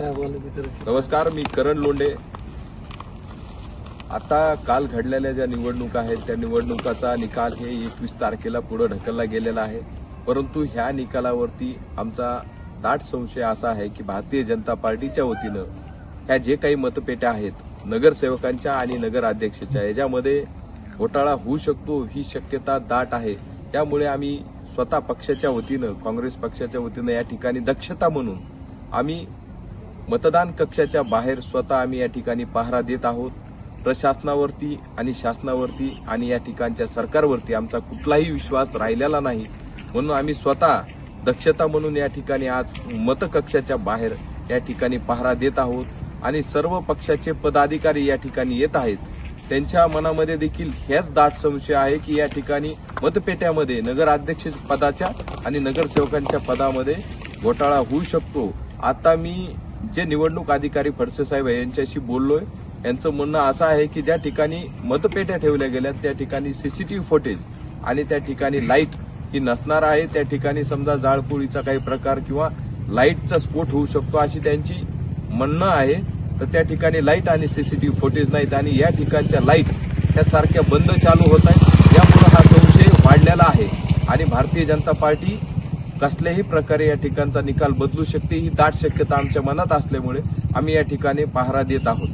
नमस्कार मी करण लोंडे आता काल घडलेल्या ज्या निवडणुका आहेत त्या निवडणुकाचा निकाल हे एकवीस तारखेला पुढे ढकलला गेलेला आहे. परंतु ह्या निकालावरती आमचा दाट संशय असा आहे की भारतीय जनता पार्टीच्या वतीनं ह्या जे काही मतपेट्या आहेत नगरसेवकांच्या आणि नगराध्यक्षाच्या याच्यामध्ये घोटाळा होऊ शकतो ही शक्यता दाट आहे. त्यामुळे आम्ही स्वतः पक्षाच्या वतीनं काँग्रेस पक्षाच्या वतीनं या ठिकाणी दक्षता म्हणून आम्ही मतदान कक्षाच्या बाहेर स्वतः आम्ही या ठिकाणी पहारा देत आहोत. प्रशासनावरती आणि शासनावरती आणि या ठिकाणच्या सरकारवरती आमचा कुठलाही विश्वास राहिलेला नाही. म्हणून आम्ही स्वतः दक्षता म्हणून या ठिकाणी आज मतकक्षाच्या बाहेर या ठिकाणी पहारा देत आहोत. आणि सर्व पक्षाचे पदाधिकारी या ठिकाणी येत आहेत. त्यांच्या मनामध्ये देखील हेच दाट संशय आहे की या ठिकाणी मतपेट्यामध्ये नगराध्यक्ष पदाच्या आणि नगरसेवकांच्या पदामध्ये घोटाळा होऊ शकतो. आता मी जे निवडणूक अधिकारी फडसे साहेब आहे यांच्याशी बोललोय. यांचं म्हणणं असं आहे की ज्या ठिकाणी मतपेट्या ठेवल्या गेल्या त्या ठिकाणी सीसीटीव्ही फुटेज आणि त्या ठिकाणी लाइट ही नसणार आहे. त्या ठिकाणी समजा जाळपोळीचा काही प्रकार किंवा लाईटचा स्फोट होऊ शकतो अशी त्यांची म्हणणं आहे. तर त्या ठिकाणी लाइट आणि सीसीटीव्ही फुटेज नाहीत आणि या ठिकाणच्या लाइट ह्या सारख्या बंद चालू होत आहेत. यामुळे हा संशय वाढलेला आहे. आणि भारतीय जनता पार्टी कसल्याही प्रकारे या ठिकाणचा निकाल बदलू शकते ही दाट शक्यता आमच्या मनात असल्यामुळे आम्ही या ठिकाणी पहारा देत आहोत.